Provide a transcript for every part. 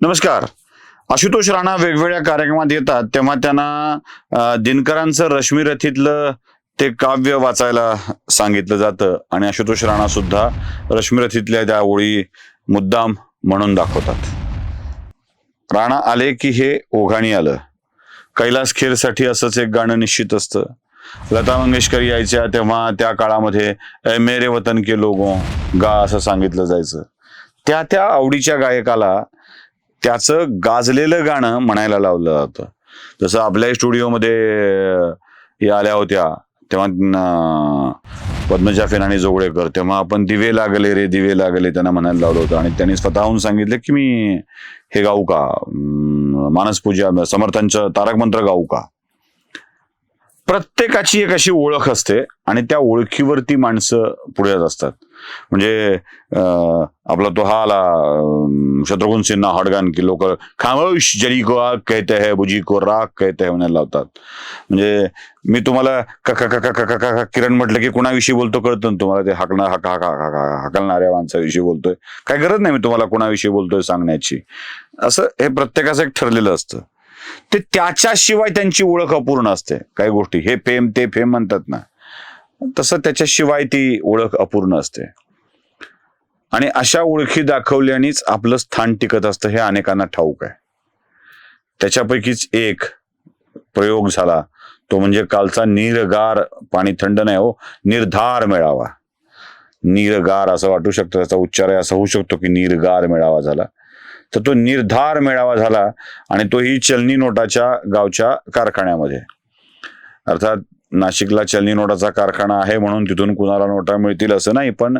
नमस्कार. आशुतोष राणा वेगवेगळ्या कार्यक्रमात येतात. तेव्हा त्यांना दिनकरांचं रश्मीरथीतलं ते काव्य वाचायला सांगितलं जातं आणि आशुतोष राणा सुद्धा रश्मीरथीतल्या त्या ओळी मुद्दाम म्हणून दाखवतात. राणा आले की हे ओघाणी आलं. कैलास खेरसाठी असंच एक गाणं निश्चित असतं. लता मंगेशकर यायच्या तेव्हा त्या काळामध्ये "ए मेरे वतन के लोगों गा असं सांगितलं जायचं. त्या त्या आवडीच्या गायकाला त्याचं गाजलेलं गाणं म्हणायला लावलं जातं. जसं आपल्या स्टुडिओमध्ये या आल्या होत्या. तेव्हा पद्मजा फेनाणी जोगळेकर. तेव्हा आपण दिवे लागले रे दिवे लागले त्यांना म्हणायला लावलं होतं. आणि त्यांनी स्वतःहून सांगितलं की मी हे गाऊ का? मानसपूजा समर्थांचं तारक मंत्र गाऊ का? प्रत्येकाची एक अशी ओळख असते आणि त्या ओळखीवरती माणसं पुढे जात असतात म्हणजे आपला तो हा आला शत्रुघ्न सिन्हा हडगान की लोक खामोश जरी को आग कहते है बुजी को राग कहते है म्हणायला लावतात. म्हणजे मी तुम्हाला काका काका काका काका किरण म्हटलं की कुणाविषयी बोलतो कळतं ना तुम्हाला? ते हाकणार हाका हाका हाका हाकलणाऱ्या माणसाविषयी बोलतोय. काय गरज नाही मी तुम्हाला कुणाविषयी बोलतोय सांगण्याची. असं हे प्रत्येकाचं एक ठरलेलं असतं. ते त्याच्याशिवाय त्यांची ओळख अपूर्ण असते. काही गोष्टी हे फेम ते फेम म्हणतात ना. तसं त्याच्याशिवाय ती ओळख अपूर्ण असते. आणि अशा ओळखी दाखवल्यानेच आपलं स्थान टिकत असतं हे अनेकांना ठाऊक आहे. त्याच्यापैकीच एक प्रयोग झाला तो म्हणजे कालचा निरगार पाणी थंड नाही हो निर्धार मेळावा. निरगार असं वाटू शकतं त्याचा उच्चार असा होऊ शकतो की निरगार मेळावा झाला. तर तो निर्धार मेळावा झाला आणि तोही चलनी नोटाच्या गावच्या कारखान्यामध्ये. अर्थात नाशिकला चलनी नोटाचा कारखाना आहे म्हणून तिथून कुणाला नोटा मिळतील असं नाही पण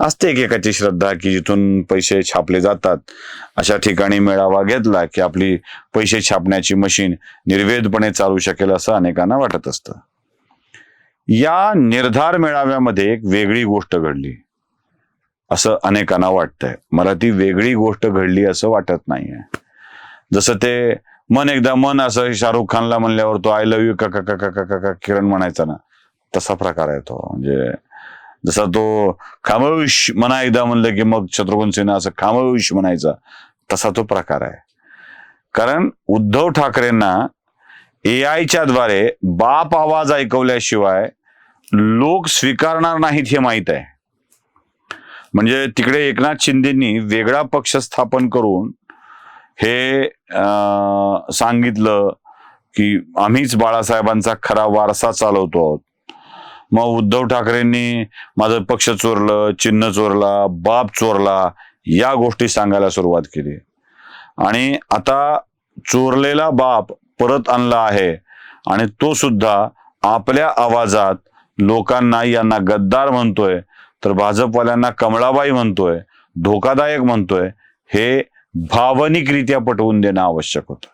असते एकेकाची श्रद्धा की जिथून पैसे छापले जातात. अशा ठिकाणी मेळावा घेतला की आपली पैसे छापण्याची मशीन निर्वेदपणे चालू शकेल असं अनेकांना वाटत असतं. या निर्धार मेळाव्यामध्ये एक वेगळी गोष्ट घडली. असं अनेकांना वाटतंय. मला ती वेगळी गोष्ट घडली असं वाटत नाहीये. जसं ते मन एकदा मन असं शाहरुख खानला म्हणल्यावर तो आय लव्ह यू का का का का किरण म्हणायचा ना. तसा प्रकार आहे तो. म्हणजे जसा तो खामविष म्हणा एकदा म्हणलं की मग शत्रुघ्न सिन्हा असं खामविष म्हणायचा तसा तो प्रकार आहे. कारण उद्धव ठाकरेंना ए आयच्या द्वारे बाप आवाज ऐकवल्याशिवाय लोक स्वीकारणार नाहीत हे माहीत आहे. म्हणजे तिकडे एकनाथ शिंदेनी वेगळा पक्ष स्थापन करून हे सांगितलं की आम्हीच बाळासाहेबांचा खरा वारसा चालवतो आहोत. मग उद्धव ठाकरेंनी माझं पक्ष चोरलं चिन्ह चोरला बाप चोरला या गोष्टी सांगायला सुरुवात केली. आणि आता चोरलेला बाप परत आणला आहे आणि तो सुद्धा आपल्या आवाजात लोकांना यांना गद्दार म्हणतोय तर भाजपवाल्यांना कमळाबाई म्हणतोय धोकादायक म्हणतोय हे भावनिकरित्या पटवून देणं आवश्यक होतं.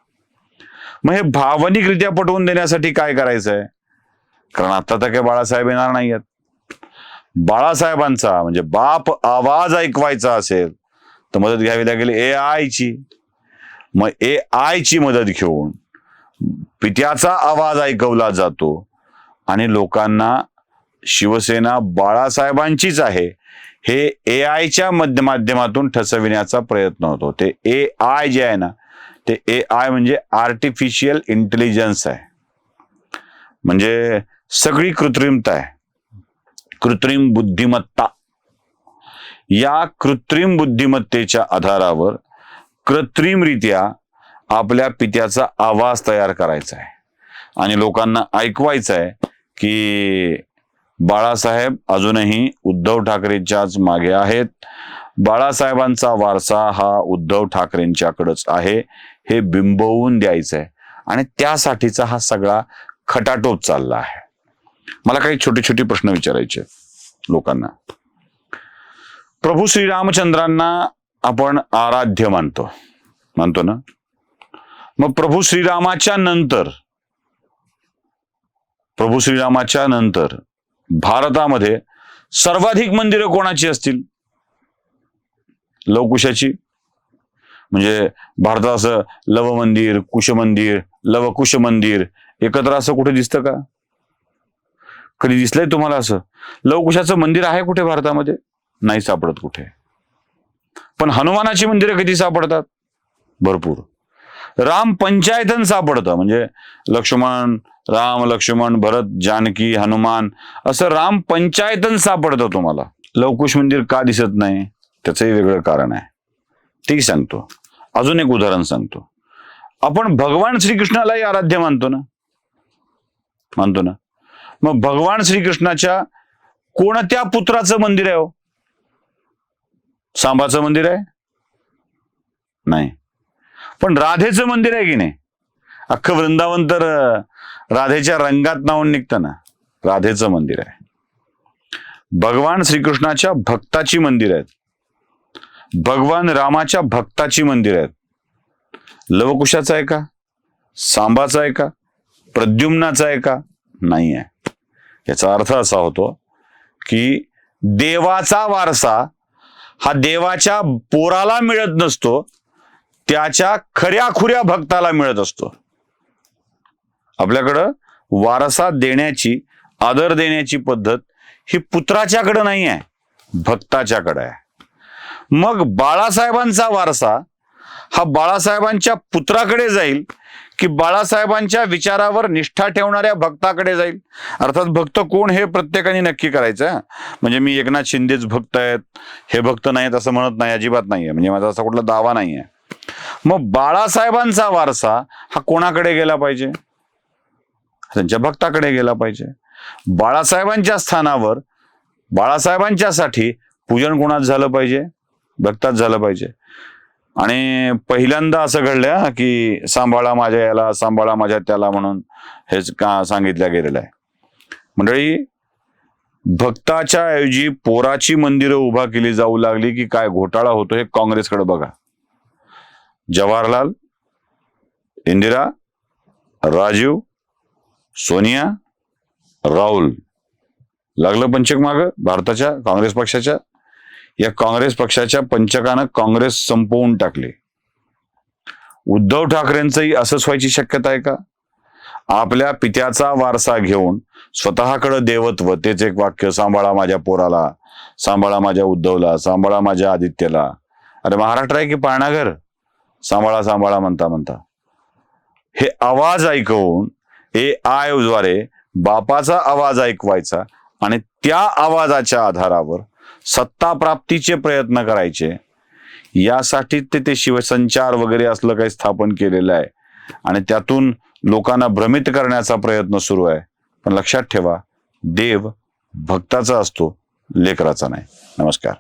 मग हे भावनिकरित्या पटवून देण्यासाठी काय करायचंय? कारण आता तर काही बाळासाहेब येणार नाही आहेत बाळासाहेबांचा म्हणजे बाप आवाज ऐकवायचा असेल तर मदत घ्यावी लागेल ए आयची मग ए आयची मदत घेऊन पित्याचा आवाज ऐकवला जातो. आणि लोकांना शिवसेना बाळासाहेबांचीच आहे. हे ए आयच्या मध्य माध्यमातून ठसविण्याचा प्रयत्न होतो. ते ए आय जे आहे ना ते ए आय म्हणजे आर्टिफिशियल इंटेलिजन्स आहे. म्हणजे सगळी कृत्रिमता आहे. कृत्रिम बुद्धिमत्ता. या कृत्रिम बुद्धिमत्तेच्या आधारावर कृत्रिमरित्या आपल्या पित्याचा आवाज तयार करायचा आहे. आणि लोकांना ऐकवायचं आहे की बाळासाहेब अजूनही उद्धव ठाकरेंच्याच मागे आहेत. बाळासाहेबांचा वारसा हा उद्धव ठाकरेंच्याकडच आहे. हे बिंबवून द्यायचं आहे आणि त्यासाठीचा हा सगळा खटाटोप चालला आहे. मला काही छोटे छोटे प्रश्न विचारायचे लोकांना. प्रभू श्रीरामचंद्रांना आपण आराध्य मानतो. मानतो ना? मग प्रभू श्रीरामाच्या नंतर प्रभू श्रीरामाच्या नंतर भारतामध्ये सर्वाधिक मंदिरं कोणाची असतील? लवकुशाची. म्हणजे भारतात असं लव मंदिर कुश मंदिर लवकुश मंदिर एकत्र असं कुठे दिसतं का? कधी दिसलंय तुम्हाला असं? लवकुशाचं मंदिर आहे कुठे भारतामध्ये? नाही सापडत कुठे. पण हनुमानाची मंदिरं कधी सापडतात? भरपूर. राम पंचायतन सापडतं. म्हणजे लक्ष्मण राम लक्ष्मण भरत जानकी हनुमान असं राम पंचायतन सापडतं तुम्हाला. लवकुश मंदिर का दिसत नाही? त्याचंही वेगळं कारण आहे. तेही सांगतो. अजून एक उदाहरण सांगतो. आपण भगवान श्रीकृष्णालाही आराध्य मानतो ना? मानतो ना? मग भगवान श्रीकृष्णाच्या कोणत्या पुत्राचं मंदिर आहे हो? सांबाचं मंदिर आहे? नाही. पण राधेचं मंदिर आहे की नाही? अख्खं वृंदावन तर राधेच्या रंगात नावून निघतं ना. राधेचं मंदिर आहे. भगवान श्रीकृष्णाच्या भक्ताची मंदिर आहेत. भगवान रामाच्या भक्ताची मंदिर आहेत. लवकुशाचं आहे का? सांबाचं आहे का? प्रद्युम्नाचं आहे का? नाही आहे. याचा अर्थ असा होतो की देवाचा वारसा हा देवाच्या पोराला मिळत नसतो त्याच्या खऱ्या खुऱ्या भक्ताला मिळत असतो. आपल्याकडं वारसा देण्याची आदर देण्याची पद्धत ही पुत्राच्याकडं नाही आहे भक्ताच्याकडं आहे. मग बाळासाहेबांचा वारसा हा बाळासाहेबांच्या पुत्राकडे जाईल की बाळासाहेबांच्या विचारावर निष्ठा ठेवणाऱ्या भक्ताकडे जाईल? अर्थात भक्त कोण हे प्रत्येकाने नक्की करायचं म्हणजे मी एकनाथ शिंदेच भक्त आहेत हे भक्त नाहीत असं म्हणत नाही अजिबात नाहीये. म्हणजे माझा असा कुठला दावा नाहीये. मग बाळासाहेबांचा वारसा हा कोणाकडे गेला पाहिजे? त्यांच्या भक्ताकडे गेला पाहिजे. बाळासाहेबांच्या स्थानावर बाळासाहेबांच्यासाठी पूजन कोणात झालं पाहिजे? भक्तात झालं पाहिजे. आणि पहिल्यांदा असं घडलं की सांभाळा माझ्या याला सांभाळा माझ्या त्याला म्हणून हेच का सांगितलं गेलेलं आहे. मंडळी भक्ताच्या ऐवजी पोराची मंदिरं उभा केली जाऊ लागली की काय घोटाळा होतो हे काँग्रेसकडे बघा. जवाहरलाल इंदिरा राजीव सोनिया राहुल. लागलं पंचक माग भारताच्या काँग्रेस पक्षाच्या. या काँग्रेस पक्षाच्या पंचकानं काँग्रेस संपवून टाकले. उद्धव ठाकरेंचंही असंच व्हायची शक्यता आहे का? आपल्या पित्याचा वारसा घेऊन स्वतःकडे देवत्व तेच एक वाक्य सांभाळा माझ्या पोराला सांभाळा माझ्या उद्धवला सांभाळा माझ्या आदित्यला. अरे महाराष्ट्र आहे की पाळणाघर? सांभाळा सांभाळा म्हणता म्हणता. हे आवाज ऐकवून ए आयद्वारे बापाचा आवाज ऐकवायचा आणि त्या आवाजाच्या आधारावर सत्ता प्राप्तीचे प्रयत्न करायचे. यासाठी ते ते शिवसंचार वगैरे असलं काही स्थापन केलेलं आहे. आणि त्यातून लोकांना भ्रमित करण्याचा प्रयत्न सुरू आहे. पण लक्षात ठेवा देव भक्ताचा असतो लेकराचा नाही. नमस्कार.